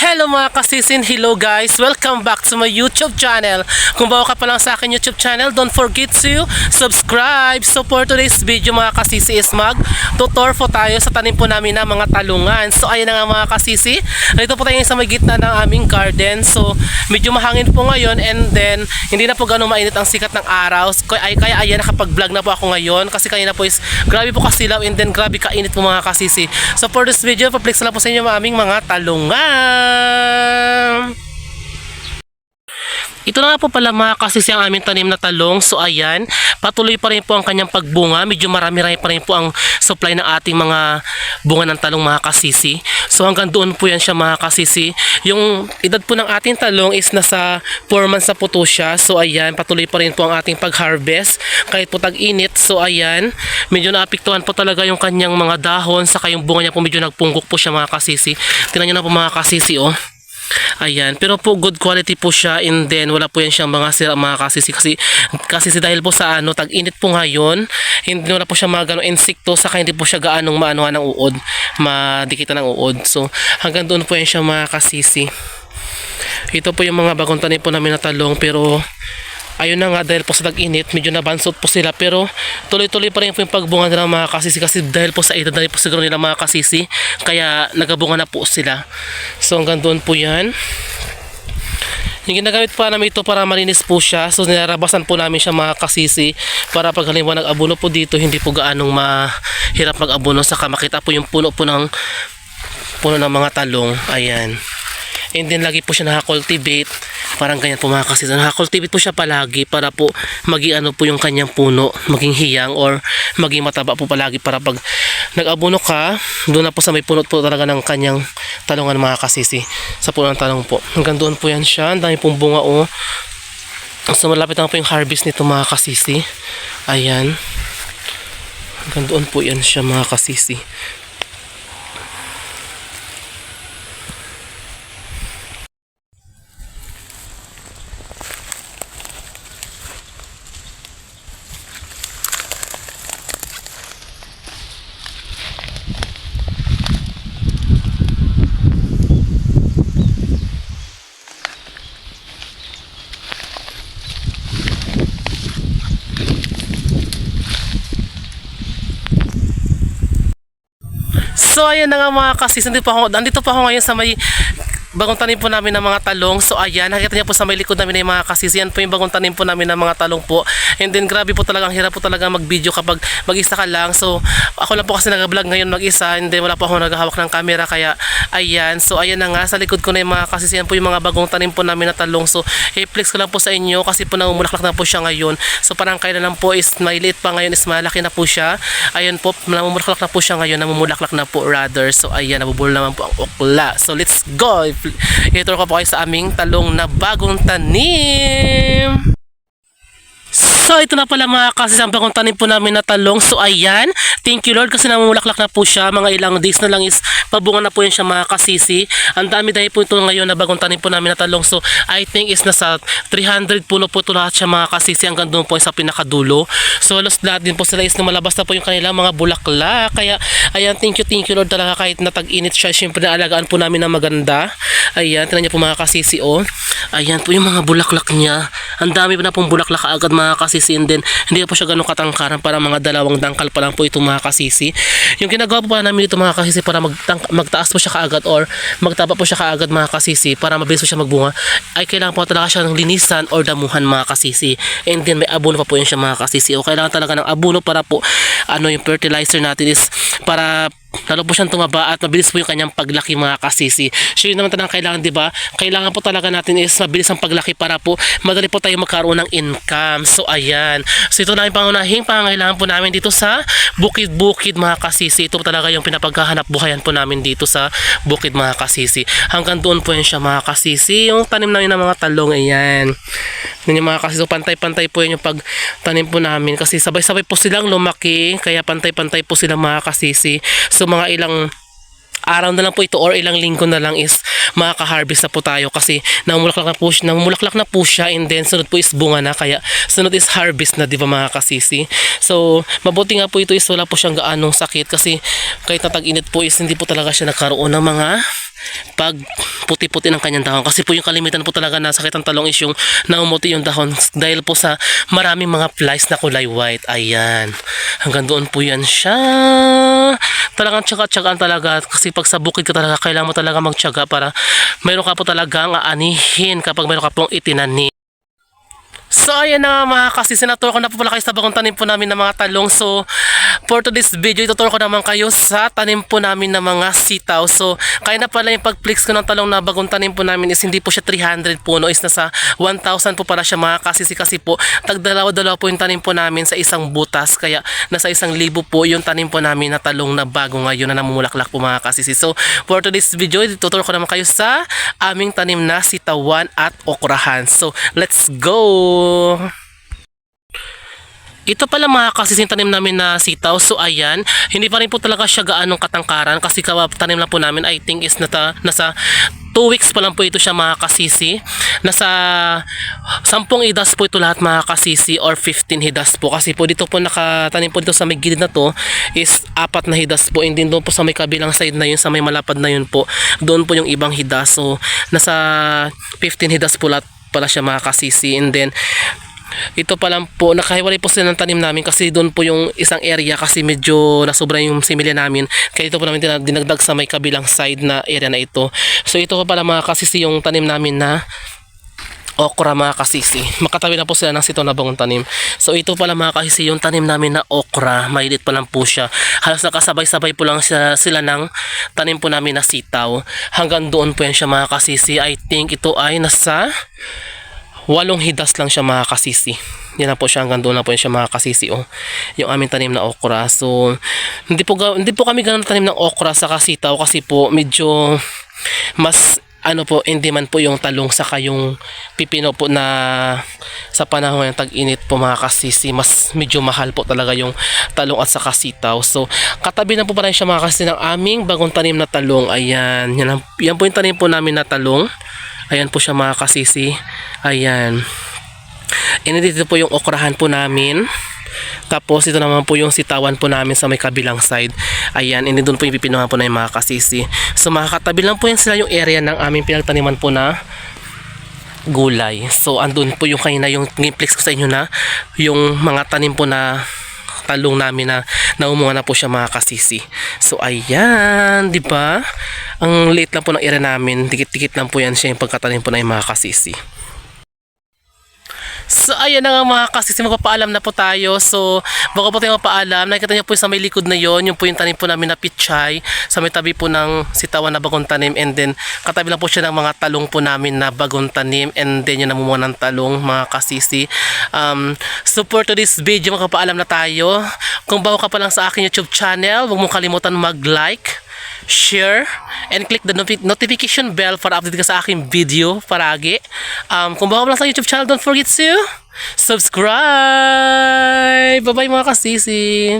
Hello mga kasisin, hello guys! Welcome back to my YouTube channel. Kung bago ka pa lang sa akin YouTube channel, don't forget to subscribe. So for today's video mga kasisi is mag tutor po tayo sa tanim po namin ng mga talungan. So ayan na nga mga kasisi, nandito po tayo sa may gitna ng aming garden. So medyo mahangin po ngayon and then hindi na po ganun mainit ang sikat ng araw. Kaya, ay, kaya ayan nakapag-vlog na po ako ngayon kasi kanina po is grabe po kasilaw and then grabe kainit po mga kasisi. So for this video, paplex lang po sa inyo ang aming mga talungan. Ito na po pala mga kasisi ang aming tanim na talong. So ayan, patuloy pa rin po ang kanyang pagbunga. Medyo marami-rami pa rin po ang supply ng ating mga bunga ng talong mga kasisi. So hanggang doon po yan siya mga kasisi. Yung edad po ng ating talong is nasa 4 months na po to siya. So ayan, patuloy pa rin po ang ating pag-harvest. Kahit po tag-init. So ayan, medyo naapektuhan po talaga yung kanyang mga dahon. Saka yung bunga niya po medyo nagpunggok po siya mga kasisi. Tingnan niyo na po mga kasisi oh. Ayan, pero po good quality po siya. And then wala po yan siyang mga sira mga kasisi. Kasi kasi dahil po sa ano tag-init po ngayon, hindi wala po siya mga ganong insekto. Saka hindi po siya gaanong maanuhan ng uod, madikitan ng uod. So hanggang doon po yan siya mga kasisi. Ito po yung mga bagong tanim po namin na talong. Pero ayun na nga dahil po sa tag-init medyo nabansot po sila pero tuloy-tuloy pa rin po yung pagbunga nila mga kasisi kasi dahil po sa edad dahil po siguro nila mga kasisi kaya nagabunga na po sila. So hanggang doon po yan. Yung ginagamit pa namin ito para malinis po siya so nilarabasan po namin siya mga kasisi para pag halimbawa nag-abuno po dito hindi po gaanong mahirap mag-abuno saka makita po yung puno po ng puno ng mga talong. Ayan and then lagi po siya nakakultivate. Parang ganyan po mga kasisa nakakultivate po siya palagi para po maging ano po yung kanyang puno maging hiyang or maging mataba po palagi para pag nag-abuno ka doon na po sa may puno po talaga ng kanyang talungan mga kasisi. Sa puno ng talong po. Hanggang doon po yan siya. Ang dami pong bunga oh. So malapit na po yung harvest nito mga kasisi. Ayan. Hanggang doon po yan siya mga kasisi So ayan na nga mga kasis, nandito pa ako, nandito pa ako ngayon sa may bagong tanim po namin ng mga talong. So ayan, nakita niyo po sa may likod namin ng mga kasis, yan po yung bagong tanim po namin ng mga talong po. And then grabe po talaga, ang hirap po talaga mag-video kapag mag-isa ka lang. So ako lang po kasi nag-vlog ngayon mag-isa, and wala po ako naghahawak ng camera, kaya ayan. So ayan na nga, sa likod ko na yung mga kasis, yan po yung mga bagong tanim po namin na talong. So i-flex ko lang po sa inyo kasi po namumulaklak na po siya ngayon. So parang kailan lang po is maliit pa ngayon is malaki na po siya. Ayun po, namumulaklak na po siya ngayon, namumulaklak na po rather. So ayan, nabubulo naman po ang okla. So let's go! Ito ko po kayo sa aming talong na bagong tanim. So ito na pala mga kasi ang bagong tanim po namin na talong. So ayan, thank you Lord kasi namumulaklak na po siya. Mga ilang days na lang is pabunga na po yan siya mga kasisi. Ang dami dahil po ito ngayon na bagong tanim po namin na talong. So I think is nasa 300 puno po ito lahat siya mga kasisi hanggang doon po sa pinakadulo. So halos lahat din po sila is lumalabas na po yung kanilang mga bulaklak. Kaya ayan, thank you, thank you Lord talaga kahit natag-init siya. Siyempre naalagaan po namin na maganda. Ayan, tinan niyo po mga kasisi oh. Ayan po yung mga bulaklak niya. Ang dami na pong bulaklak agad mga kasisi and then hindi po siya ganun katangkaran para mga dalawang dangkal pa lang po ito mga kasisi. Yung ginagawa po pa namin ito mga kasisi para magtang, magtaas po siya kaagad or magtaba po siya kaagad mga kasisi para mabilis po siya magbunga ay kailangan po talaga siya ng linisan or damuhan mga kasisi. And then may abono pa po yun siya mga kasisi. O kailangan talaga ng abono para po ano yung fertilizer natin is para lalo po siyang tumaba at mabilis po yung kanyang paglaki mga kasisi. So yun naman talagang kailangan, di ba? Kailangan po talaga natin is mabilis ang paglaki para po madali po tayo magkaroon ng income. So ayan. So ito na yung pangunahing pangangailangan po namin dito sa bukid-bukid mga kasisi. Ito po talaga yung pinapaghahanap buhayan po namin dito sa bukid mga kasisi. Hanggang doon po yun siya mga kasisi. Yung tanim namin ng mga talong, ayan. Yun yung mga kasisi. So pantay-pantay po yun yung pagtanim po namin kasi sabay-sabay po silang lumaki kaya pantay-pantay po silang mga kasisi. So mga ilang araw na lang po ito or ilang linggo na lang is makaka-harvest na po tayo kasi namumulaklak na po namumulaklak na po siya and then sunod po is bunga na kaya sunod is harvest na di ba mga kasisi so mabuti nga po ito is wala po siyang gaanong sakit kasi kahit natag-init po is hindi po talaga siya nagkaroon ng mga pag puti-puti ng kanyang dahon. Kasi po yung kalimitan po talaga na sakit ng talong is yung naumuti yung dahon dahil po sa maraming mga flies na kulay white. Ayan. Hanggang doon po yan siya. Talagang tsaga-tsagaan talaga kasi pag sa bukid ka talaga kailangan mo talaga magtsaga para mayroon ka po talagang aanihin kapag mayroon ka pong itinanim. So ayan na mga kasi sinatur ko na po pala kayo sa bagong tanim po namin ng mga talong. So for today's video, ituturo ko naman kayo sa tanim po namin ng mga sitaw. So kaya na pala yung pag-flex ko ng talong na bagong tanim po namin is hindi po siya 300 puno is nasa 1,000 po pala siya mga kasisi kasi po tagdalawa-dalawa po yung tanim po namin sa isang butas kaya nasa isang libo po yung tanim po namin na talong na bago ngayon na namumulaklak po mga kasisi. So for today's video, ituturo ko naman kayo sa aming tanim na sitawan at okrahan. So let's go! Ito pala mga kasising tanim namin na sitaw. So ayan, hindi pa rin po talaga siya gaanong katangkaran kasi kawa tanim lang po namin I think is nata, nasa 2 weeks pa lang po ito siya mga kasisi. Nasa 10 hidas po ito lahat mga kasisi or 15 hidas po. Kasi po dito po nakatanim po dito sa may gilid na to is apat na hidas po. And then doon po sa may kabilang side na yun, sa may malapad na yun po, doon po yung ibang hidas. So nasa 15 hidas po lahat pala siya mga kasisi. And then ito pa lang po, nakahiwalay po sila ng tanim namin kasi doon po yung isang area kasi medyo nasobra yung similya namin. Kaya ito po namin dina- dinagdag sa may kabilang side na area na ito. So ito pa pala mga kasisi yung tanim namin na okra mga kasisi. Makatabi na po sila ng sito na bagong tanim. So ito pala mga kasisi yung tanim namin na okra. Mailit pa lang po siya. Halos nakasabay-sabay po lang siya, sila ng tanim po namin na sitaw. Hanggang doon po yan siya mga kasisi. I think ito ay nasa walong hidas lang siya mga kasisi. Yan na po siya hanggang doon na po siya mga kasisi oh. Yung aming tanim na okra. So hindi po hindi po kami ganun tanim ng okra sa kasitaw kasi po medyo mas ano po, in demand po yung talong saka yung pipino po na sa panahon ng tag-init po mga kasisi, mas medyo mahal po talaga yung talong at saka sitaw. So, katabi na po pa rin siya mga kasisi ng aming bagong tanim na talong. Ayan, yan, yan po yung tanim po namin na talong. Ayan po siya mga kasisi. Ayan. And dito po yung okrahan po namin. Tapos ito naman po yung sitawan po namin sa may kabilang side. Ayan, and doon po yung pipinuhan po na yung mga kasisi. So makakatabi lang po yan sila yung area ng aming pinagtaniman po na gulay. So andun po yung kanina yung gameplay ko sa inyo na yung mga tanim po na talong namin na naumunga na po siya mga kasisi. So ayan, di ba? Ang liit lang po ng area namin, dikit-dikit lang po yan siya yung pagkatanim po na yung mga kasisi. So ayan na nga mga kasisi, magpapaalam na po tayo. So bago po tayo mapaalam, nakikita niyo po sa may likod na yon, yung po yung tanim po namin na pitchay, sa may tabi po ng sitawan na bagong tanim and then katabi lang po siya ng mga talong po namin na bagong tanim and then yung namumunga ng talong mga kasisi. Um, so for today's video, magpapaalam na tayo. Kung bago ka pa lang sa aking YouTube channel, huwag mong kalimutan mag-like, share, and click the notif- notification bell para update ka sa aking video paragi. Um, kung bago lang sa YouTube channel, don't forget to subscribe! Bye-bye mga kasisi!